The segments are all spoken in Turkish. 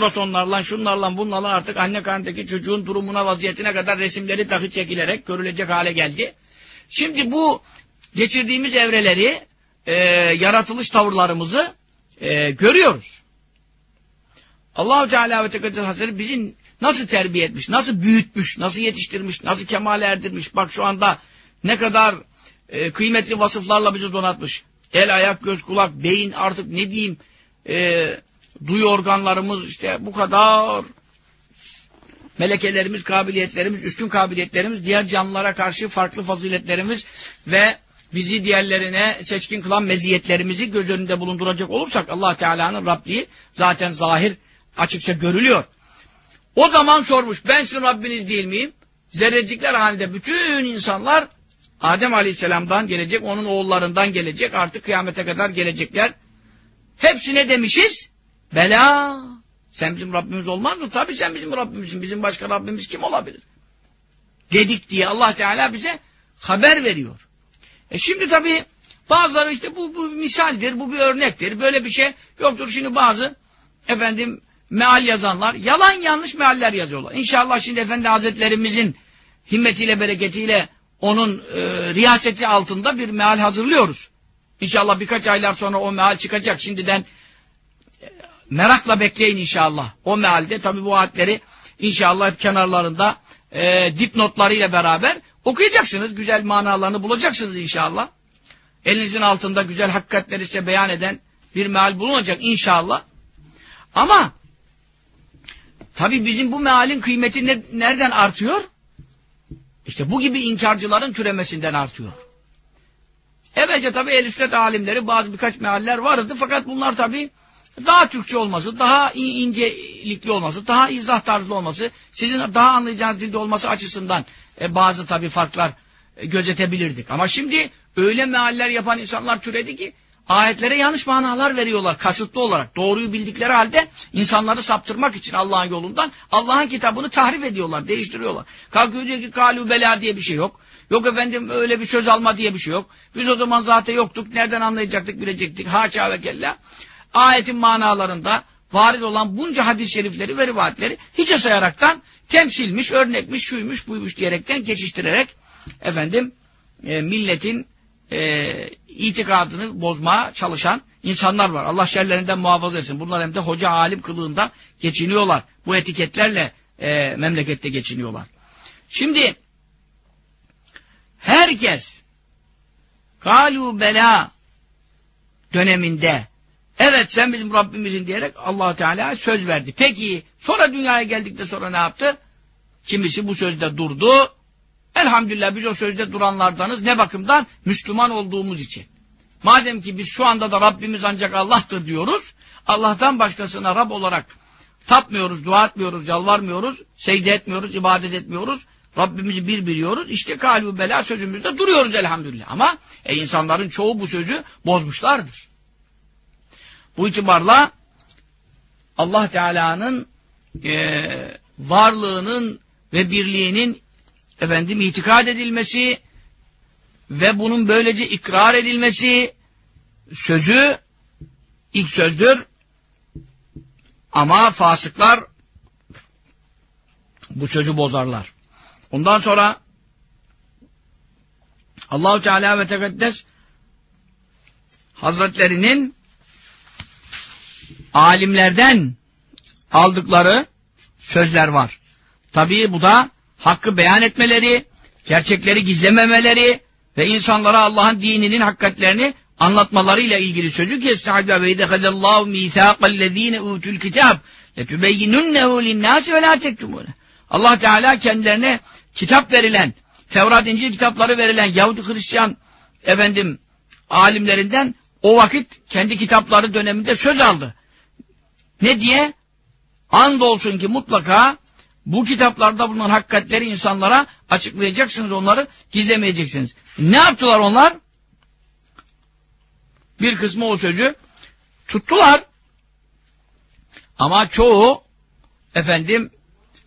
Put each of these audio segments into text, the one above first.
ultrasonlarla, şunlarla, bunlarla artık anne karnındaki çocuğun durumuna, vaziyetine kadar resimleri dahi çekilerek görülecek hale geldi. Şimdi bu geçirdiğimiz evreleri, e, yaratılış tavırlarımızı e, görüyoruz. Allahu Teala ve Tekaddes Hazretleri bizi nasıl terbiye etmiş, nasıl büyütmüş, nasıl yetiştirmiş, nasıl kemale erdirmiş. Bak şu anda ne kadar e, kıymetli vasıflarla bizi donatmış. El, ayak, göz, kulak, beyin artık ne diyeyim e, duyu organlarımız işte bu kadar melekelerimiz, kabiliyetlerimiz, üstün kabiliyetlerimiz, diğer canlılara karşı farklı faziletlerimiz ve bizi diğerlerine seçkin kılan meziyetlerimizi göz önünde bulunduracak olursak Allah Teala'nın Rabbi zaten zahir açıkça görülüyor. O zaman sormuş ben sizin Rabbiniz değil miyim? Zerrecikler halinde bütün insanlar Adem Aleyhisselam'dan gelecek, onun oğullarından gelecek, artık kıyamete kadar gelecekler. Hepsine demişiz, bela, sen bizim Rabbimiz olmaz mı? Tabii sen bizim Rabbimizsin, bizim başka Rabbimiz kim olabilir? Dedik diye Allah Teala bize haber veriyor. E şimdi tabii bazıları işte bu, bu misaldir, bu bir örnektir, böyle bir şey yoktur. Şimdi bazı efendim meal yazanlar yalan yanlış mealler yazıyorlar. İnşallah şimdi Efendi Hazretlerimizin himmetiyle, bereketiyle onun e, riyaseti altında bir meal hazırlıyoruz. İnşallah birkaç aylar sonra o meal çıkacak. Şimdiden merakla bekleyin inşallah. O mealde tabi bu ayetleri inşallah hep kenarlarında e, dipnotlarıyla beraber okuyacaksınız. Güzel manalarını bulacaksınız inşallah. Elinizin altında güzel hakikatleri size beyan eden bir meal bulunacak inşallah. Ama tabi bizim bu mealin kıymeti ne, nereden artıyor? İşte bu gibi inkarcıların türemesinden artıyor. Evvelce tabi el sünnet alimleri bazı birkaç mealler vardı fakat bunlar tabi daha Türkçe olması, daha incelikli olması, daha izah tarzlı olması, sizin daha anlayacağınız dilde olması açısından e, bazı tabi farklar e, gözetebilirdik. Ama şimdi öyle mealler yapan insanlar türedi ki ayetlere yanlış manalar veriyorlar kasıtlı olarak. Doğruyu bildikleri halde insanları saptırmak için Allah'ın yolundan Allah'ın kitabını tahrif ediyorlar, değiştiriyorlar. Kalkıyor diyor ki kalu bela diye bir şey yok. Yok efendim öyle bir söz alma diye bir şey yok. Biz o zaman zaten yoktuk. Nereden anlayacaktık, bilecektik. Haça ve kella. Ayetin manalarında varid olan bunca hadis-i şerifleri ve rivayetleri hiçe sayaraktan temsilmiş, örnekmiş, şuymuş, buymuş diyerekten geçiştirerek efendim e, milletin e, itikadını bozmaya çalışan insanlar var. Allah şerlerinden muhafaza etsin. Bunlar hem de hoca alim kılığında geçiniyorlar. Bu etiketlerle e, memlekette geçiniyorlar. Şimdi herkes galu bela döneminde evet sen bizim Rabbimizin diyerek allah Teala söz verdi. Peki sonra dünyaya geldikten sonra ne yaptı? Kimisi bu sözde durdu. Elhamdülillah biz o sözde duranlardanız. Ne bakımdan? Müslüman olduğumuz için. Madem ki biz şu anda da Rabbimiz ancak Allah'tır diyoruz. Allah'tan başkasına Rab olarak tapmıyoruz, dua etmiyoruz, yalvarmıyoruz, secde etmiyoruz, ibadet etmiyoruz. Rabbimizi bir biliyoruz. İşte kalbi bela sözümüzde duruyoruz elhamdülillah. Ama e, insanların çoğu bu sözü bozmuşlardır. Bu itibarla Allah Teala'nın e, varlığının ve birliğinin efendim itikad edilmesi ve bunun böylece ikrar edilmesi sözü ilk sözdür. Ama fasıklar bu sözü bozarlar. Ondan sonra Allahu Teala ve Tekaddes Hazretlerinin alimlerden aldıkları sözler var. Tabii bu da hakkı beyan etmeleri, gerçekleri gizlememeleri ve insanlara Allah'ın dininin hakikatlerini anlatmalarıyla ilgili sözü ki Estaizu ve idehadallahu mithaqallezine utul kitab letübeyyinunnehu linnâsi ve lâ tektumûne Allah Teala kendilerine kitap verilen, Tevrat, İncil kitapları verilen Yahudi Hristiyan efendim alimlerinden o vakit kendi kitapları döneminde söz aldı. Ne diye? Andolsun ki mutlaka bu kitaplarda bulunan hakikatleri insanlara açıklayacaksınız, onları gizlemeyeceksiniz. Ne yaptılar onlar? Bir kısmı o sözü tuttular. Ama çoğu efendim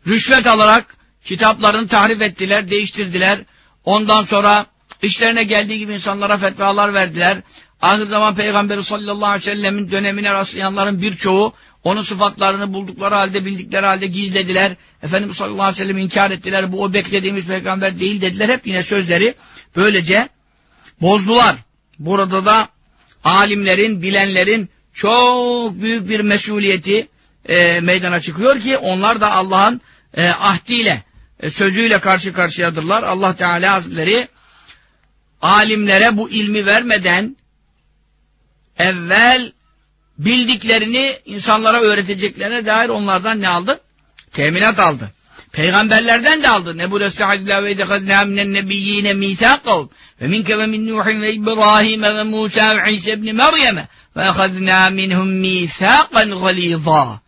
rüşvet alarak kitaplarını tahrif ettiler, değiştirdiler. Ondan sonra işlerine geldiği gibi insanlara fetvalar verdiler. Ahir zaman Peygamberi sallallahu aleyhi ve sellemin dönemine rastlayanların birçoğu Onun sıfatlarını buldukları halde, bildikleri halde gizlediler. Efendimiz sallallahu aleyhi ve sellem inkar ettiler. Bu o beklediğimiz peygamber değil dediler. Hep yine sözleri böylece bozdular. Burada da alimlerin, bilenlerin çok büyük bir mesuliyeti e, meydana çıkıyor ki onlar da Allah'ın e, ahdiyle, e, sözüyle karşı karşıyadırlar. Allah Teala Hazretleri alimlere bu ilmi vermeden evvel bildiklerini insanlara öğreteceklerine dair onlardan ne aldı? Teminat aldı. Peygamberlerden de aldı. Ne bu estağfirullah ve edekadna minen nebiyyine mithaqahum ve minke ve min Nuhin ve İbrahim ve Musa ve İsa ibn Meryem ve ehadna minhum mithaqan galiza.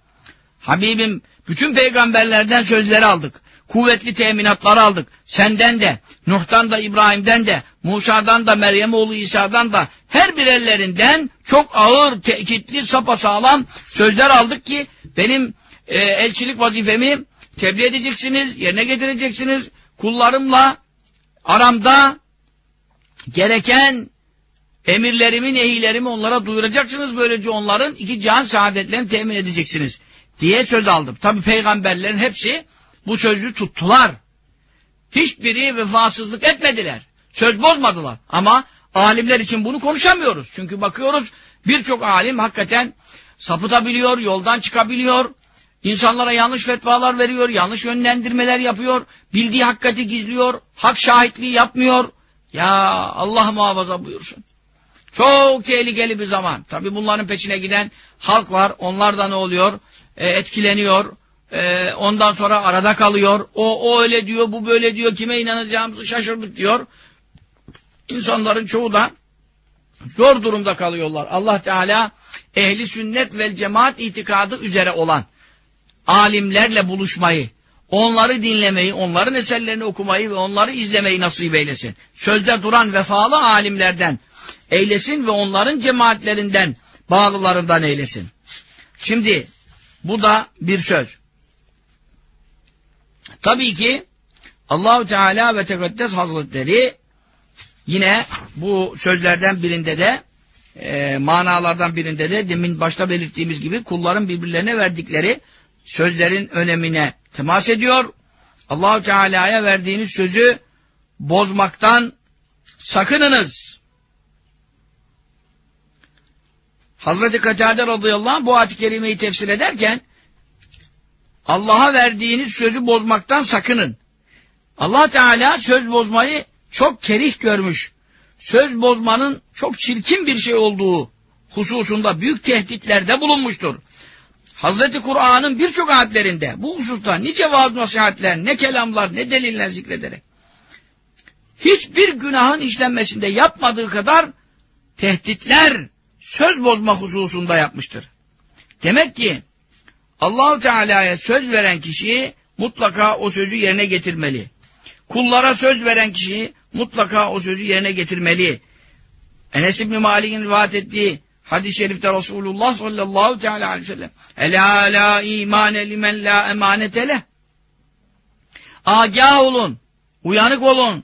Habibim bütün peygamberlerden sözleri aldık. Kuvvetli teminatları aldık. Senden de, Nuh'tan da, İbrahim'den de, Musa'dan da, Meryem oğlu İsa'dan da her birerlerinden çok ağır, tekitli, sapasağlam sözler aldık ki benim e, elçilik vazifemi tebliğ edeceksiniz, yerine getireceksiniz. Kullarımla aramda gereken emirlerimi, nehilerimi onlara duyuracaksınız. Böylece onların iki can saadetlerini temin edeceksiniz diye söz aldım. Tabi peygamberlerin hepsi bu sözü tuttular. Hiçbiri vefasızlık etmediler. Söz bozmadılar. Ama alimler için bunu konuşamıyoruz. Çünkü bakıyoruz birçok alim hakikaten sapıtabiliyor, yoldan çıkabiliyor. İnsanlara yanlış fetvalar veriyor, yanlış yönlendirmeler yapıyor. Bildiği hakikati gizliyor, hak şahitliği yapmıyor. Ya Allah muhafaza buyursun. Çok tehlikeli bir zaman. Tabi bunların peşine giden halk var. Onlar da ne oluyor? E, etkileniyor. E, ondan sonra arada kalıyor. O, o öyle diyor, bu böyle diyor. Kime inanacağımızı şaşırdık diyor. İnsanların çoğu da zor durumda kalıyorlar. Allah Teala ehli sünnet vel cemaat itikadı üzere olan alimlerle buluşmayı, onları dinlemeyi, onların eserlerini okumayı ve onları izlemeyi nasip eylesin. Sözde duran vefalı alimlerden eylesin ve onların cemaatlerinden, bağlılarından eylesin. Şimdi bu da bir söz. Tabii ki Allahu Teala ve Tekaddes Hazretleri yine bu sözlerden birinde de e, manalardan birinde de demin başta belirttiğimiz gibi kulların birbirlerine verdikleri sözlerin önemine temas ediyor. Allahu Teala'ya verdiğiniz sözü bozmaktan sakınınız. Hazreti Katade radıyallahu anh bu ayet-i kerimeyi tefsir ederken Allah'a verdiğiniz sözü bozmaktan sakının. Allah Teala söz bozmayı çok kerih görmüş. Söz bozmanın çok çirkin bir şey olduğu hususunda büyük tehditlerde bulunmuştur. Hazreti Kur'an'ın birçok ayetlerinde bu hususta nice vaaz nasihatler, ne kelamlar, ne deliller zikrederek hiçbir günahın işlenmesinde yapmadığı kadar tehditler söz bozma hususunda yapmıştır. Demek ki Allahu Teala'ya söz veren kişi mutlaka o sözü yerine getirmeli. Kullara söz veren kişi mutlaka o sözü yerine getirmeli. Enes İbni Malik'in rivayet ettiği hadis-i şerifte Resulullah sallallahu teala aleyhi ve sellem Ela la imane limen la emanete Agah olun, uyanık olun.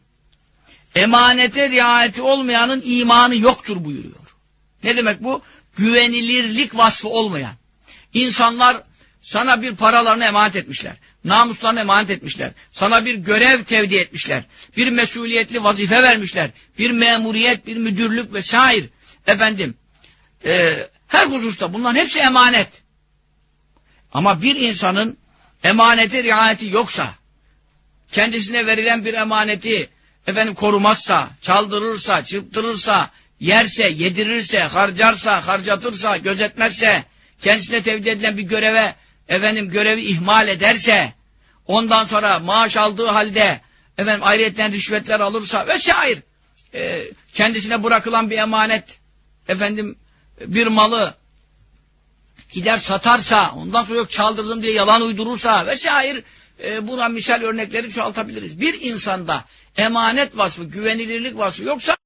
Emanete riayeti olmayanın imanı yoktur buyuruyor. Ne demek bu? Güvenilirlik vasfı olmayan. İnsanlar sana bir paralarını emanet etmişler. Namuslarını emanet etmişler. Sana bir görev tevdi etmişler. Bir mesuliyetli vazife vermişler. Bir memuriyet, bir müdürlük vesaire. Efendim, e, her hususta bunların hepsi emanet. Ama bir insanın emanete riayeti yoksa, kendisine verilen bir emaneti efendim korumazsa, çaldırırsa, çırptırırsa, yerse, yedirirse, harcarsa, harcatırsa, gözetmezse, kendisine tevdi edilen bir göreve efendim görevi ihmal ederse, ondan sonra maaş aldığı halde efendim ayrıyetten rüşvetler alırsa vesaire e, kendisine bırakılan bir emanet efendim bir malı gider satarsa ondan sonra yok çaldırdım diye yalan uydurursa vesaire e, buna misal örnekleri çoğaltabiliriz. Bir insanda emanet vasfı, güvenilirlik vasfı yoksa